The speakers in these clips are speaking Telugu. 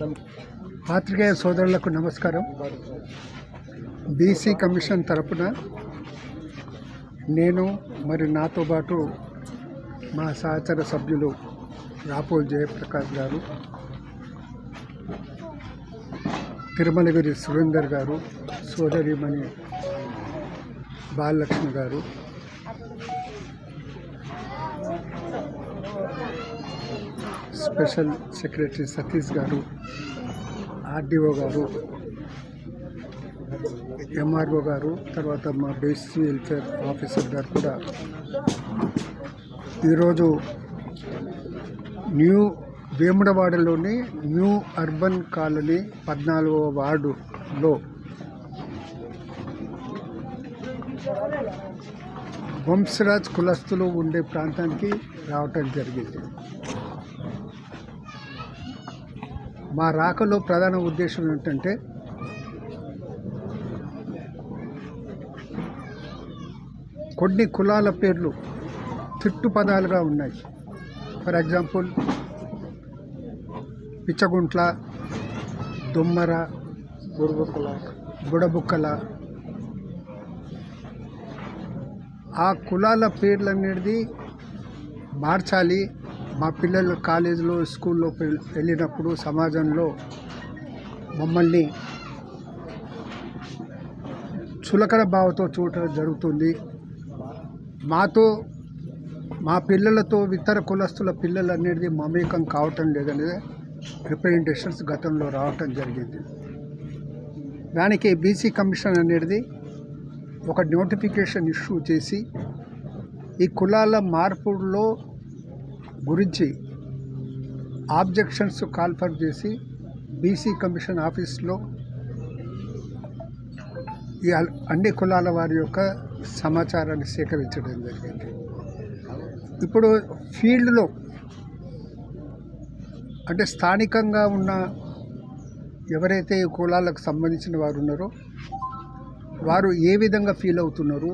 పాత్రికేయ సోదరులకు నమస్కారం. బీసీ కమిషన్ తరపున నేను మరి నాతో పాటు మా సహచర సభ్యులు రాపోల్ జయప్రకాష్ గారు తిరుమలగిరి సురేందర్ గారు సోదరిమణి బాలలక్ష్మి గారు స్పెషల్ సెక్రటరీ సతీష్ గారు ఆర్డీఓ గారు ఎంఆర్ఓ గారు తర్వాత మా బేసిక్ వెల్ఫేర్ ఆఫీసర్ గారు కూడా. ఈరోజు న్యూ వేముడవాడలోని న్యూ అర్బన్ కాలనీ పద్నాలుగవ వార్డులో వంశరాజ్ కులస్తులు ఉండే ప్రాంతానికి రావటం జరిగింది. మా రాకలో ప్రధాన ఉద్దేశం ఏంటంటే కొన్ని కులాల పేర్లు తిట్టు పదాలుగా ఉన్నాయి. For example పిచ్చగుంట్ల దుమ్మర బుడబుక్కల. బుడబుక్కల ఆ కులాల పేర్లు అనేది మార్చాలి మా పిల్లలు కాలేజీలో స్కూల్లో వెళ్ళినప్పుడు సమాజంలో మమ్మల్ని చులకన భావతో చూడటం జరుగుతుంది. మాతో మా పిల్లలతో ఇతర కులస్తుల పిల్లలు అనేది మమేకం కావటం లేదనేది రిప్రజెంటేషన్స్ గతంలో రావటం జరిగింది. దానికి బీసీ కమిషన్ అనేది ఒక నోటిఫికేషన్ ఇష్యూ చేసి ఈ కులాల మార్పుల్లో గురించి ఆబ్జెక్షన్స్ కాల్ఫర్ చేసి బీసీ కమిషన్ ఆఫీస్లో ఈ అన్ని కులాల వారి యొక్క సమాచారాన్ని సేకరించడం జరిగింది. ఇప్పుడు ఫీల్డ్లో అంటే స్థానికంగా ఉన్న ఎవరైతే ఈ కులాలకు సంబంధించిన వారు ఉన్నారో వారు ఏ విధంగా ఫీల్ అవుతున్నారు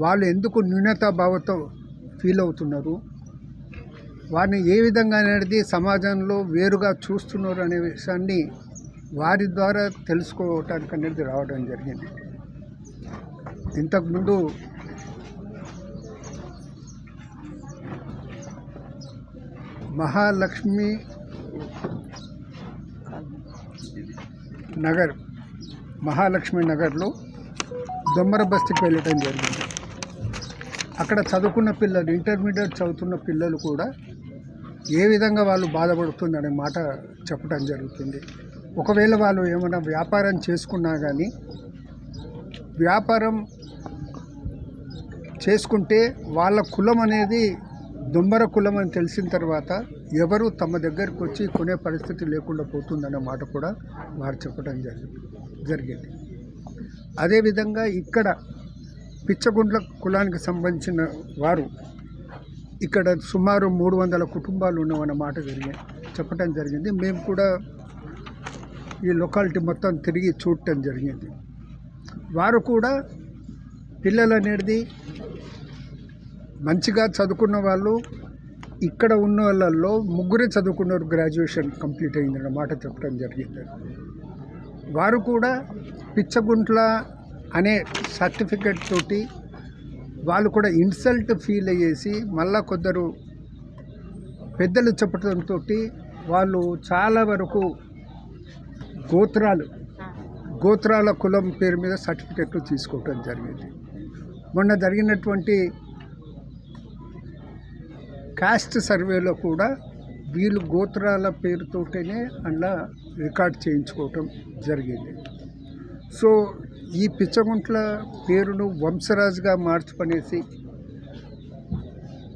వాళ్ళు ఎందుకు న్యూనతాభావంతో ఫీల్ అవుతున్నారు వారిని ఏ విధంగా అనేది సమాజంలో వేరుగా చూస్తున్నారు అనే విషయాన్ని వారి ద్వారా తెలుసుకోవటానికి అనేది రావడం జరిగింది. ఇంతకుముందు మహాలక్ష్మి నగర్ మహాలక్ష్మి నగర్లో దొమ్మర బస్తీకి వెళ్ళటం జరిగింది. అక్కడ చదువుకున్న పిల్లలు ఇంటర్మీడియట్ చదువుతున్న పిల్లలు కూడా ఏ విధంగా వాళ్ళు బాధపడుతుందనే మాట చెప్పడం జరుగుతుంది. ఒకవేళ వాళ్ళు ఏమైనా వ్యాపారం చేసుకున్నా కానీ వ్యాపారం చేసుకుంటే వాళ్ళ కులం అనేది దుమ్మర కులం అని తెలిసిన తర్వాత ఎవరు తమ దగ్గరకు వచ్చి కొనే పరిస్థితి లేకుండా పోతుందనే మాట కూడా వారు చెప్పడం జరిగింది జరిగింది. అదేవిధంగా ఇక్కడ పిచ్చగుండ్ల కులానికి సంబంధించిన వారు ఇక్కడ సుమారు మూడు వందల కుటుంబాలు ఉన్నామన్న మాట జరిగింది చెప్పడం జరిగింది. మేము కూడా ఈ లొకాలిటీ మొత్తం తిరిగి చూడటం జరిగింది. వారు కూడా పిల్లలు అనేది మంచిగా చదువుకున్న వాళ్ళు ఇక్కడ ఉన్న వాళ్ళల్లో ముగ్గురే చదువుకున్నారు గ్రాడ్యుయేషన్ కంప్లీట్ అయిందన్న మాట చెప్పడం జరిగింది. వారు కూడా పిచ్చగుంట్ల అనే సర్టిఫికెట్ తోటి వాళ్ళు కూడా ఇన్సల్ట్ ఫీల్ అయ్యేసి మళ్ళా కొందరు పెద్దలు చెప్పడంతో వాళ్ళు చాలా వరకు గోత్రాలు గోత్రాల కులం పేరు మీద సర్టిఫికెట్లు తీసుకోవటం జరిగింది. మొన్న జరిగినటువంటి కాస్ట్ సర్వేలో కూడా వీళ్ళు గోత్రాల పేరుతోటనే అలా రికార్డ్ చేయించుకోవటం జరిగింది. సో ఈ పిచ్చగుంట్ల పేరును వంశరాజుగా మార్చుకునేసి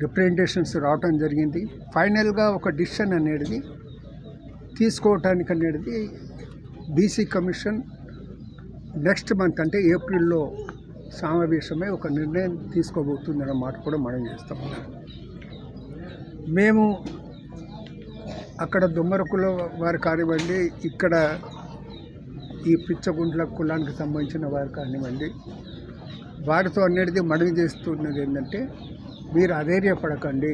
రిప్రజెంటేషన్స్ రావటం జరిగింది. ఫైనల్గా ఒక డిసిషన్ అనేది తీసుకోవటానికి అనేది బీసీ కమిషన్ నెక్స్ట్ మంత్ అంటే ఏప్రిల్లో సమావేశమై ఒక నిర్ణయం తీసుకోబోతుందన్న మాట కూడా మనం చేస్తాం. మేము అక్కడ దుమ్మరకుల వారు కానివ్వండి ఇక్కడ ఈ పిచ్చగుండ్ల కులానికి సంబంధించిన వారు కానివ్వండి వారితో అనేది మనవి చేస్తున్నది ఏంటంటే మీరు అధైర్యపడకండి.